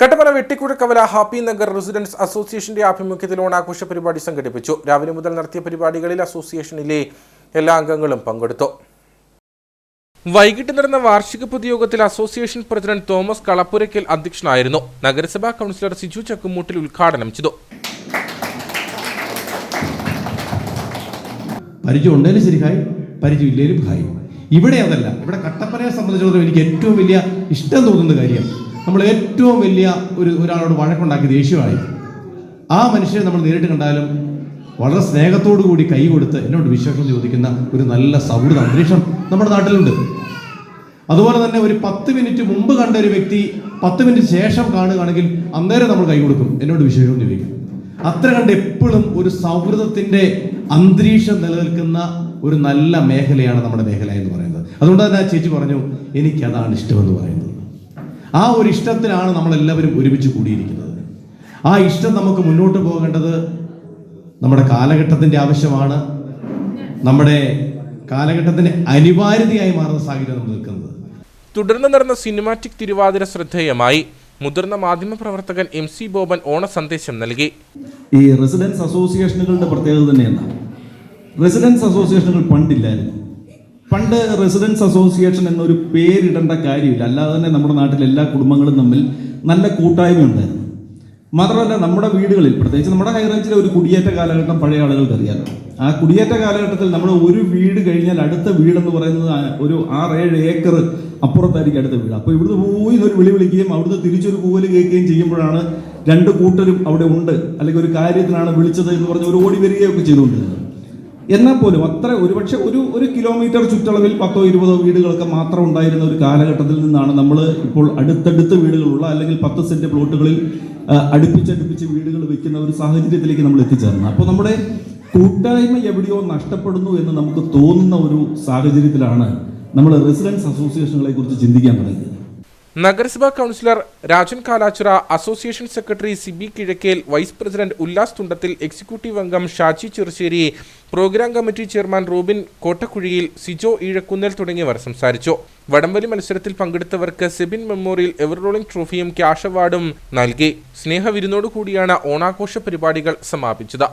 Kattappana വെട്ടിക്കുഴക്കവല happy Nagar residents അസോസിയേഷന്റെ ആഭിമുഖ്യത്തിൽ ഓണാഘോഷ പരിപാടി സംഘടിപ്പിച്ചു. രാവിലെ മുതൽ നടത്തിയ പരിപാടികളിൽ അസോസിയേഷനിലെ എല്ലാ അംഗങ്ങളും പങ്കെടുത്തു. വൈകിട്ട് നടന്ന വാർഷിക പൊതുയോഗത്തിൽ അസോസിയേഷൻ പ്രസിഡന്റ് തോമസ് കളപ്പുരയ്ക്കൽ അധ്യക്ഷനായിരുന്നു. നഗരസഭാ കൗൺസിലർ സിജു ചക്കുമൂട്ടിൽ ഉദ്ഘാടനം ചെയ്തു. ഇവിടെ അതല്ല ഇവിടെ കട്ടപ്പനയെ സംബന്ധിച്ചിടത്തോളം എനിക്ക് ഏറ്റവും വലിയ ഇഷ്ടം തോന്നുന്ന കാര്യം നമ്മൾ ഏറ്റവും വലിയ ഒരു ഒരാളോട് വഴക്കുണ്ടാക്കി ദേഷ്യമായി. ആ മനുഷ്യനെ നമ്മൾ നേരിട്ട് കണ്ടാലും വളരെ സ്നേഹത്തോടു കൂടി കൈ കൊടുത്ത് എന്നോട് വിശ്വാസം ചോദിക്കുന്ന ഒരു നല്ല സൗഹൃദ അന്തരീക്ഷം നമ്മുടെ നാട്ടിലുണ്ട്. അതുപോലെ തന്നെ ഒരു പത്ത് മിനിറ്റ് മുമ്പ് കണ്ട ഒരു വ്യക്തി പത്ത് മിനിറ്റ് ശേഷം കാണുകയാണെങ്കിൽ അന്നേരം നമ്മൾ കൈ കൊടുക്കും. എന്നോട് വിശേഷം ചോദിക്കും. അത്ര കണ്ട് എപ്പോഴും ഒരു സൗഹൃദത്തിന്റെ അന്തരീക്ഷം നിലനിൽക്കുന്ന ഒരു നല്ല മേഖലയാണ് നമ്മുടെ മേഖല എന്ന് പറയുന്നത്. അതുകൊണ്ട് തന്നെ ആ ചേച്ചി പറഞ്ഞു എനിക്കതാണ് ഇഷ്ടമെന്ന് പറയുന്നത്. ആ ഒരു ഇഷ്ടത്തിലാണ് നമ്മളെല്ലാവരും ഒരുമിച്ച് കൂടിയിരിക്കുന്നത്. ആ ഇഷ്ടം നമുക്ക് മുന്നോട്ട് പോകേണ്ടത് നമ്മുടെ കാലഘട്ടത്തിന്റെ ആവശ്യമാണ്. നമ്മുടെ കാലഘട്ടത്തിന്റെ അനിവാര്യതയായി മാറുന്ന സാഹചര്യം നമ്മൾ നിൽക്കുന്നത്. തുടർന്ന് നടന്ന സിനിമാറ്റിക് തിരുവാതിര ശ്രദ്ധേയമായി മുതിർന്ന മാധ്യമപ്രവർത്തകൻ എം സി ബോബൻ ഓണ സന്ദേശം നൽകി. ഈ റെസിഡൻസ് അസോസിയേഷനുകളുടെ പ്രത്യേകത തന്നെയാണ് റെസിഡൻസ് അസോസിയേഷനുകൾ പണ്ടില്ലായിരുന്നു. പണ്ട് റെസിഡൻസ് അസോസിയേഷൻ എന്നൊരു പേരിടേണ്ട കാര്യമില്ല. അല്ലാതെ തന്നെ നമ്മുടെ നാട്ടിലെ എല്ലാ കുടുംബങ്ങളും തമ്മിൽ നല്ല കൂട്ടായ്മ ഉണ്ടായിരുന്നു മാത്രമല്ല നമ്മുടെ വീടുകളിൽ പ്രത്യേകിച്ച് നമ്മുടെ ഹൈറേഞ്ചിലെ ഒരു കുടിയേറ്റ കാലഘട്ടം പഴയ ആളുകൾക്ക് അറിയാം ആ കുടിയേറ്റ കാലഘട്ടത്തിൽ നമ്മൾ ഒരു വീട് കഴിഞ്ഞാൽ അടുത്ത വീടെന്ന് പറയുന്നത് ഒരു ആറ് ഏഴ് ഏക്കർ അപ്പുറത്തായിരിക്കും അടുത്ത വീട്. അപ്പോൾ ഇവിടുന്ന് പോയി ഒരു വിളി വിളിക്കുകയും അവിടുന്ന് തിരിച്ചൊരു കൂവൽ കേൾക്കുകയും ചെയ്യുമ്പോഴാണ് രണ്ട് കൂട്ടരും അവിടെ ഉണ്ട്. അല്ലെങ്കിൽ ഒരു കാര്യത്തിനാണ് വിളിച്ചത് എന്ന് പറഞ്ഞ് ഒരു ഓടി വരികയൊക്കെ ചെയ്തുകൊണ്ടിരുന്നത്. എന്നാൽ പോലും അത്ര ഒരുപക്ഷെ ഒരു ഒരു കിലോമീറ്റർ ചുറ്റളവിൽ പത്തോ ഇരുപതോ വീടുകളൊക്കെ മാത്രം ഉണ്ടായിരുന്ന ഒരു കാലഘട്ടത്തിൽ നിന്നാണ് നമ്മൾ ഇപ്പോൾ അടുത്തടുത്ത് വീടുകളുള്ള അല്ലെങ്കിൽ പത്ത് സെന്റ് പ്ലോട്ടുകളിൽ അടുപ്പിച്ചടുപ്പിച്ച് വീടുകൾ വെക്കുന്ന ഒരു സാഹചര്യത്തിലേക്ക് നമ്മൾ എത്തിച്ചേർന്നത്. അപ്പോൾ നമ്മുടെ കൂട്ടായ്മ എവിടെയോ നഷ്ടപ്പെടുന്നു എന്ന് നമുക്ക് തോന്നുന്ന ഒരു സാഹചര്യത്തിലാണ് നമ്മൾ റെസിഡൻസ് അസോസിയേഷനുകളെ കുറിച്ച് ചിന്തിക്കാൻ തുടങ്ങിയത്. നഗരസഭാ councillor Rajan Kalachura association secretary Sibi Kizhakkel vice president Ullas Thundathil executive അംഗം Shaji Cherussery programme committee chairman Robin Kottakuzhiyil Sijo Eezhakkunnel തുടങ്ങിയവർ സംസാരിച്ചു. വടംവലി മത്സരത്തിൽ പങ്കെടുത്തവർക്ക് സെബിൻ മെമ്മോറിയൽ എവർറോളിംഗ് ട്രോഫിയും ക്യാഷ് അവാർഡും നൽകി. സ്നേഹവിരുന്നോടുകൂടിയാണ് ഓണാഘോഷ പരിപാടികൾ സമാപിച്ചത്.